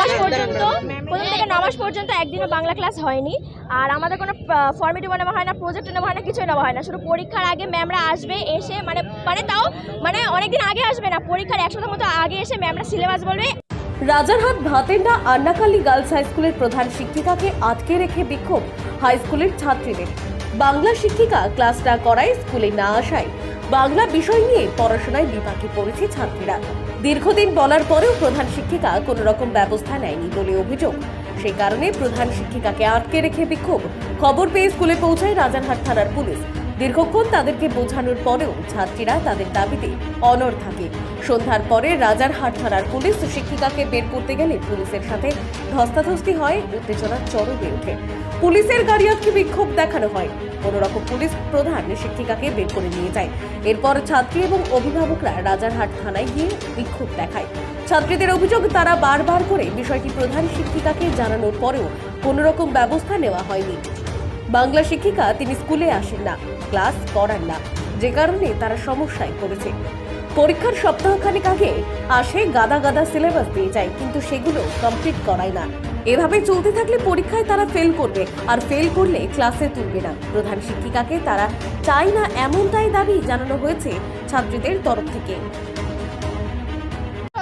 মাস পর্যন্ত, প্রথম থেকে পর্যন্ত একদিনও বাংলা ক্লাস হয়নি। আর আমাদের কোনো নেওয়া হয় না প্রজেক্ট নেওয়া হয় না, কিছুই নেওয়া হয় না। শুধু পরীক্ষার আগে ম্যামরা আসবে, এসে মানে মানে তাও মানে অনেকদিন আগে আসবে না, পরীক্ষার এক সপ্তাহ মতো আগে এসে ম্যামরা সিলেবাস বলবে। রাজারহাট ভাতেন্ডা আন্নাকালী গার্লস হাই স্কুলের প্রধান শিক্ষিকাকে আটকে রেখে বিক্ষোভ হাই স্কুলের ছাত্রীদের। বাংলা শিক্ষিকা ক্লাস না করায় স্কুলে না আসায়। বাংলা বিষয় নিয়ে পড়াশোনায় বিপাকে পড়েছে ছাত্রীরা। দীর্ঘদিন বলার পরেও প্রধান শিক্ষিকা কোনো রকম ব্যবস্থা নেয়নি বলে অভিযোগ। সেই কারণে প্রধান শিক্ষিকাকে আটকে রেখে বিক্ষোভ। খবর পেয়ে স্কুলে পৌঁছায় রাজারহাট থানার পুলিশ। দীর্ঘক্ষণ তাদেরকে বোঝানোর পরেও ছাত্রীরা তাদের দাবিতে অনড় থাকে। সন্ধ্যার পরে রাজারহাট থানার পুলিশ শিক্ষিকাকে বের করতে গেলে পুলিশের সাথে ধস্তাধস্তি হয় উত্তেজনার চরমে ওঠে। পুলিশের গাড়ি আটকে বিক্ষোভ দেখানো হয়। কোনো রকম পুলিশ প্রধান শিক্ষিকাকে বের করে নিয়ে যায়। এরপর ছাত্রী এবং অভিভাবকরা রাজারহাট থানায় গিয়ে বিক্ষোভ দেখায়। ছাত্রীদের অভিযোগ, তারা বারবার করে বিষয়টি প্রধান শিক্ষিকাকে জানানোর পরেও কোনো রকম ব্যবস্থা নেওয়া হয়নি। বাংলা শিক্ষিকা, তিনি স্কুলে আসেন না, ক্লাস করান না। যে কারণে তারা সমস্যায় পড়েছে। পরীক্ষার সপ্তাহখানেক আগে আসে গাদা গাদা সিলেবাস দিয়ে যায় কিন্তু সেগুলো কমপ্লিট করায় না। এভাবে চলতে থাকলে পরীক্ষায় তারা ফেল করবে আর ফেল করলে ক্লাসে তুলবে না। প্রধান শিক্ষিকাকে তারা চায় না এমনটাই দাবি জানানো হয়েছে ছাত্রীদের তরফ থেকে।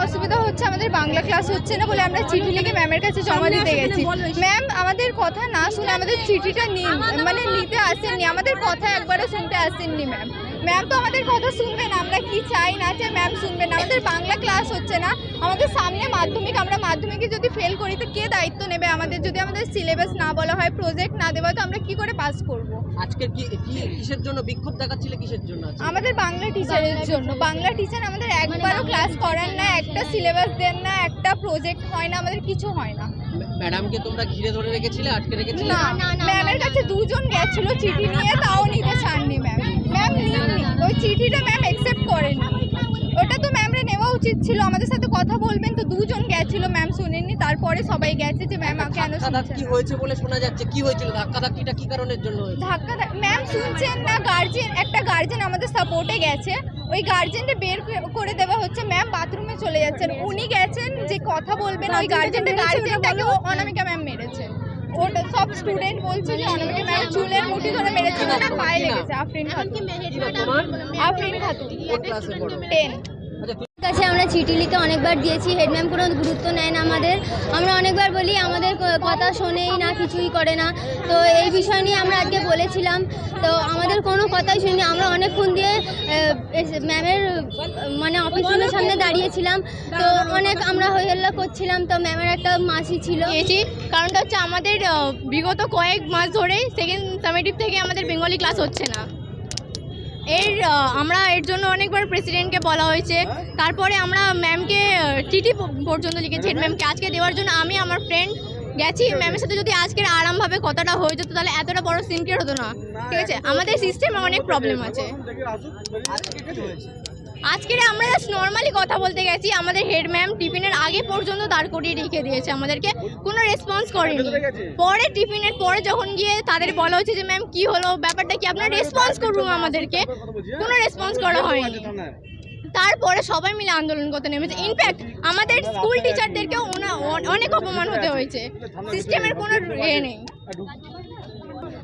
অসুবিধা হচ্ছে আমাদের বাংলা ক্লাস হচ্ছে না বলে আমরা চিঠি লিখে ম্যামের কাছে জমা দিতে গেছি। ম্যাম আমাদের কথা না শুনে আমাদের চিঠিটা নিন। মানে নিতে আসেননি। আমাদের কথা একবারও শুনতে আসেননি ম্যাম ম্যাম তো আমাদের কথা শুনবে না, আমরা কি চাই না চাই ম্যাম শুনবে না। আমাদের বাংলা ক্লাস হচ্ছে না, আমাদের সামনে মাধ্যমিক, আমরা মাধ্যমিকে যদি ফেল করি, তো কে দায়িত্ব নেবে? আমাদের যদি আমাদের সিলেবাস না বলা হয় প্রজেক্ট তো আমরা কি করে পাস করব? আজকে কি কি কিসের জন্য বিক্ষোভ দেখাচ্ছিলে কিসের জন্য আমাদের বাংলা টিচারের জন্য। বাংলা টিচার আমাদের একবারও ক্লাস করান না একটা সিলেবাস দেন না একটা প্রজেক্ট হয় না আমাদের কিছু হয় না। ম্যাডামকে তোমরা ঘিরে ধরে রেখেছিলে আটকে রেখেছিলে? না ম্যামের কাছে দুজন গেছিল চিঠি নিয়ে তাও নিতে চাননি ম্যাম ম্যাম নিননি। ওই চিঠিটা ম্যাম অ্যাকসেপ্ট করেনি। ওটা তো ম্যামরে নেওয়া উচিত ছিল আমাদের সাথে কথা বলবেন তো দুজন ম্যাম শুনেননি তারপরে সবাই গেছে যে ম্যাম কেন না? হয়েছে বলে শোনা যাচ্ছে। কি হয়েছিল? ধাক্কা ধাক্কিটা কি কারণের জন্য হয়েছে? ধাক্কা ম্যাম শুনছেন না গার্জেন একটা গার্জেন আমাদের সাপোর্টে গেছে। ওই গার্জেনটা বের করে দেওয়া হচ্ছে ম্যাম বাথরুমে চলে যাচ্ছেন উনি গেছেন যে কথা বলবেন ওই গার্জেনটা গার্জেনটাকে অনামিকা ম্যাম মেরেছে। ওটা সব স্টুডেন্ট বলছে যে অনামিকা ম্যাম চুলের মুঠি ধরে মেরেছে। ওনার পায়ে লেগেছে আফরিন খাতুন। কি না আফরিন খাতুন। টেন কাছে আমরা চিঠি লিখে অনেকবার দিয়েছি। হেড ম্যাম কোনো গুরুত্ব নেয় না আমাদের। আমরা অনেকবার বলি, আমাদের কথা শোনেই না, কিছুই করে না। তো এই বিষয় নিয়ে আমরা আজকে বলেছিলাম। তো আমাদের কোনো কথাই শুনি আমরা অনেকক্ষণ দিয়ে ম্যামের মানে অফিস রুমের সামনে দাঁড়িয়েছিলাম। তো অনেক আমরা হই হল্লা করছিলাম। তো ম্যামের একটা মাসি ছিল। কারণটা হচ্ছে আমাদের বিগত কয়েক মাস ধরে সেকেন্ড সামেটিভ থেকে আমাদের বেঙ্গলি ক্লাস হচ্ছে না। এর আমরা এর জন্য অনেকবার প্রেসিডেন্টকে বলা হয়েছে। তারপরে আমরা ম্যামকে চিঠি পর্যন্ত লিখেছি। হেড ম্যামকে আজকে দেওয়ার জন্য আমি আমার ফ্রেন্ড গেছি। ম্যামের সাথে যদি আজকের আরামভাবে কথাটা হয়ে যেত তাহলে এতটা বড় সিনক্রিয়েট হতো না। ঠিক আছে? আমাদের সিস্টেমে অনেক প্রবলেম আছে। আজকের আমরা জাস্ট নর্মালি কথা বলতে গেছি আমাদের হেড ম্যাম টিফিনের আগে পর্যন্ত দাঁড় করিয়ে রেখে দিয়েছে আমাদেরকে কোনো রেসপন্স করেনি। পরে টিফিনের পরে যখন গিয়ে তাদের বলা হচ্ছে যে ম্যাম কি হলো? ব্যাপারটা কি? আপনারা রেসপন্স করুন আমাদেরকে। কোনো রেসপন্স করা হয়নি। তারপরে সবাই মিলে আন্দোলন করতে নেমেছে। ইনফ্যাক্ট আমাদের স্কুল টিচারদেরকেও ওনা- অনেক অপমান হতে হয়েছে। সিস্টেমের কোনো এ নেই।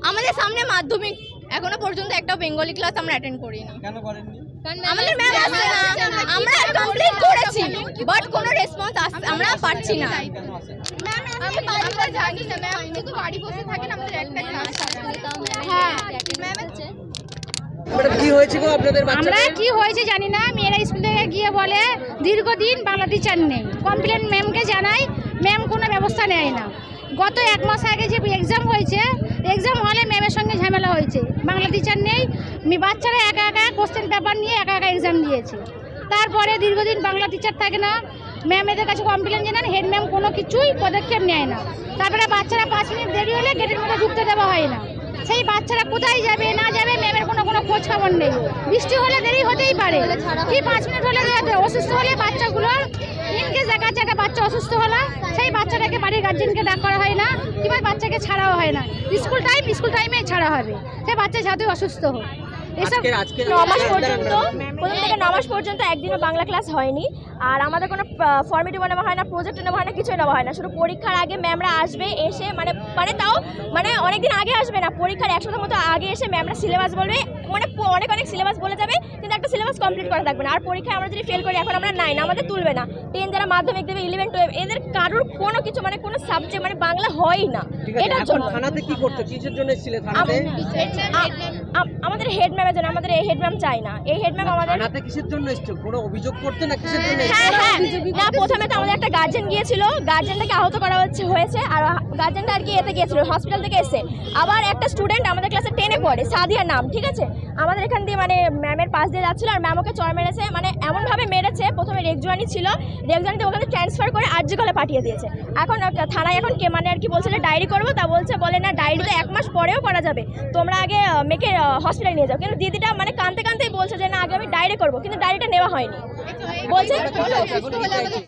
আমাদের সামনে মাধ্যমিক এখনও পর্যন্ত একটা বেঙ্গলি ক্লাস আমরা অ্যাটেন্ড করিনি। আমাদের ম্যাম আসছে না। আমরা কমপ্লিট করেছি বাট কোনো রেসপন্স আমরা পাচ্ছি না। আমরা জানি না ম্যাম শুধু বাড়ি বসে থাকেন আমাদের একটা ক্লাস হ্যাঁ। কি আপনাদের আমরা কি হয়েছে জানি না। মেয়েরা স্কুল থেকে গিয়ে বলে দীর্ঘদিন বাংলা টিচার নেই কমপ্লেন ম্যামকে জানাই। ম্যাম কোনো ব্যবস্থা নেয় না। গত এক মাস আগে যে এক্সাম হয়েছে এক্সাম হলে ম্যামের সঙ্গে ঝামেলা হয়েছে। বাংলা টিচার নেই বাচ্চারা একা একা কোশ্চেন পেপার নিয়ে একা একা এক্সাম দিয়েছে। তারপরে দীর্ঘদিন বাংলা টিচার থাকে না ম্যাম এদের কাছে কমপ্লেন জানান হেড ম্যাম কোনো কিছুই পদক্ষেপ নেয় না। তারপরে বাচ্চারা পাঁচ মিনিট দেরি হলে গেটের মধ্যে ঢুকতে দেওয়া হয় না। সেই বাচ্চারা কোথায় যাবে, না যাবে ম্যামের কোনো কোনো খোঁজ খবর নেই। বৃষ্টি হলে দেরি হতেই পারে। কি পাঁচ মিনিট হলে অসুস্থ হলে বাচ্চাগুলো দেখা জায়গা জায়গা বাচ্চা অসুস্থ হলো সেই বাচ্চাটাকে বাড়ির গার্জেনকে ডাক করা হয় না কিংবা বাচ্চাকে ছাড়াও হয় না। স্কুল টাইম স্কুল টাইমে ছাড়া হবে। সেই বাচ্চা যাতে অসুস্থ হোক। এসব আজকের আজকের ন মাস পর্যন্ত প্রথম থেকে নমাস পর্যন্ত একদিনও বাংলা ক্লাস হয়নি। আর আমাদের কোনো ফর্মেটিভ নেওয়া হয় না প্রজেক্ট নেওয়া হয় না কিছুই নেওয়া হয় না। শুধু পরীক্ষার আগে ম্যামরা আসবে এসে মানে মানে তাও মানে অনেকদিন আগে আসবে না। পরীক্ষার এক সপ্তাহ মতো আগে এসে ম্যামরা সিলেবাস বলবে মানে অনেক অনেক সিলেবাস বলে যাবে কিন্তু একটা সিলেবাস কমপ্লিট করা থাকবে না। আর পরীক্ষায় আমরা যদি ফেল করি এখন আমরা নাইন আমাদের তুলবে না। টেন যারা মাধ্যমিক দেবে ইলেভেন টুয়েলভ এদের কারোর কোনো কিছু মানে কোনো সাবজেক্ট মানে বাংলা হয়ই না। এটার জন্য। থানাতে কি করতে কিসের জন্য থানাতে? আমাদের হেড ম্যামের জন্য আমাদের এই হেড ম্যাম চাই না। এই হেড ম্যাম আমাদের থানাতে কিসের জন্য এসছো? কোনো অভিযোগ করতে না কিসের জন্য এসছো? হ্যাঁ হ্যাঁ না প্রথমে তো আমাদের একটা গার্জেন গিয়েছিল। গার্জেনটাকে আহত করা হচ্ছে হয়েছে। আর গার্জেনটা আর কি এতে গিয়েছিল হসপিটাল থেকে এসে আবার একটা স্টুডেন্ট আমাদের ক্লাসে টেনে পড়ে সাদিয়ার নাম ঠিক আছে? আমাদের এখান দিয়ে মানে ম্যামের পাশ দিয়ে যাচ্ছিল আর ম্যাম ওকে চড় মেরেছে মানে এমনভাবে মেরেছে প্রথমে রেগজুয়ানি ছিল রেগজুয়ানিতে ওখানে ট্রান্সফার করে আর্যকলে পাঠিয়ে দিয়েছে। এখন থানায় এখন কে মানে আর কি বলছে ডায়েরি করব তা বলছে বলে না ডায়েরি তো এক মাস পরেও করা যাবে। তোমরা আগে মেয়েকে হসপিটালে নিয়ে যাও। কিন্তু দিদিটা মানে কানতে কানতেই বলছে যে না আগে আমি ডায়েরি করব কিন্তু ডায়েরিটা নেওয়া হয়নি। বলছে এখন কি চাইছো?